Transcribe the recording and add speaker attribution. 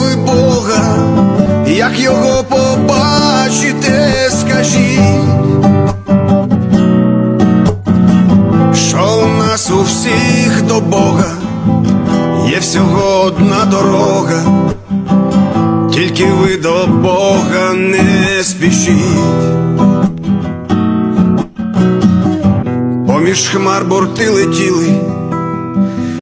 Speaker 1: Ви Бога, як його побачите, скажіть, що у нас у всіх до Бога? Є всього одна дорога, тільки ви до Бога не спішіть. Поміж хмар борти летіли,